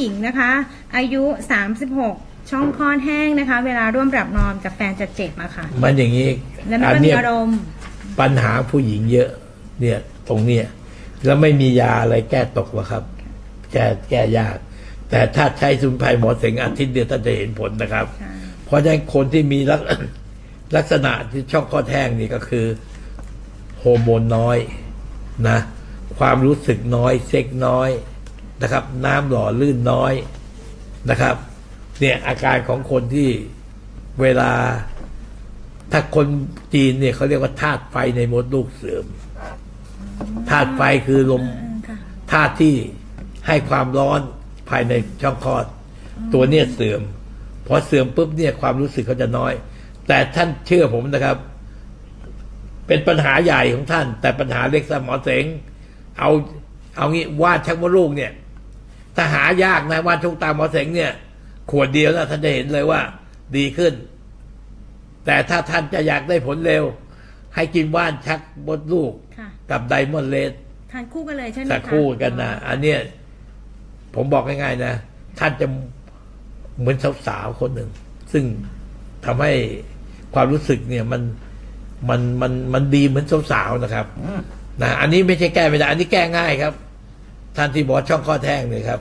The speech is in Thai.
หญิงนะคะ อายุ 36 ช่องคลอดแห้งนะคะ เวลาร่วมปรับนอนกับแฟนจะเจ็บอะค่ะ มันอย่างนี้แล้วมันอัก็นมีเนี้ยอารมณ์ปัญหาผู้หญิงเยอะ เนี่ยตรงเนี้ยแล้วไม่มียาอะไรแก้ตกหรอกครับ แก้แก้ยาก แต่ถ้าใช้สมุนไพรหมอเสงอาทิตย์เดียวท่านจะเห็นผลนะครับ ค่ะ เพราะฉะนั้นคนที่มีลัก ลักษณะที่ช่องคลอดแห้งนี่ก็คือโฮอร์โมนน้อยนะ ความรู้สึกน้อย เซ็กน้อย นะครับ น้ำหล่อลื่นน้อยนะครับ เนี่ยอาการของคนที่เวลา ถ้าคนจีนเนี่ยเขาเรียกว่าธาตุไฟในมดลูกเสื่อมธาตุไฟคือลมอืมค่ะธาตุที่ให้ความร้อนภายในช่องคลอด ตัวเนี่ยเสื่อมพอเสื่อมปุ๊บเนี่ยความรู้สึกเขาจะน้อย แต่ท่านเชื่อผมนะครับ เป็นปัญหาใหญ่ของท่าน แต่ปัญหาเล็กสมอเสงเอาเอางี้วาดชักมดลูกเนี่ย ถ้าหายากนะวาดชุกตาหมอเสงเนี่ยขวดเดียวนะท่านจะเห็นเลยว่า ดีขึ้น แต่ถ้าท่านจะอยากได้ผลเร็ว ให้กินว่านชักมดลูก ค่ะ กับไดมอนด์เลสทานคู่กันเลยใช่ไหมสัคะกคู่กันนะอันเนี้ยผมบอกง่ายๆนะ ท่านจะเหมือนสาวๆคนหนึ่ง ซึ่งทำให้ความรู้สึกเนี่ยมันมันมันมันดีเหมือนสาวๆนะครับนะอันนี้ไม่ใช่แก้ไม่ได้อันนี้แก้ง่ายครับ ท่านที่บอกช่องข้อแท่งเลยครับ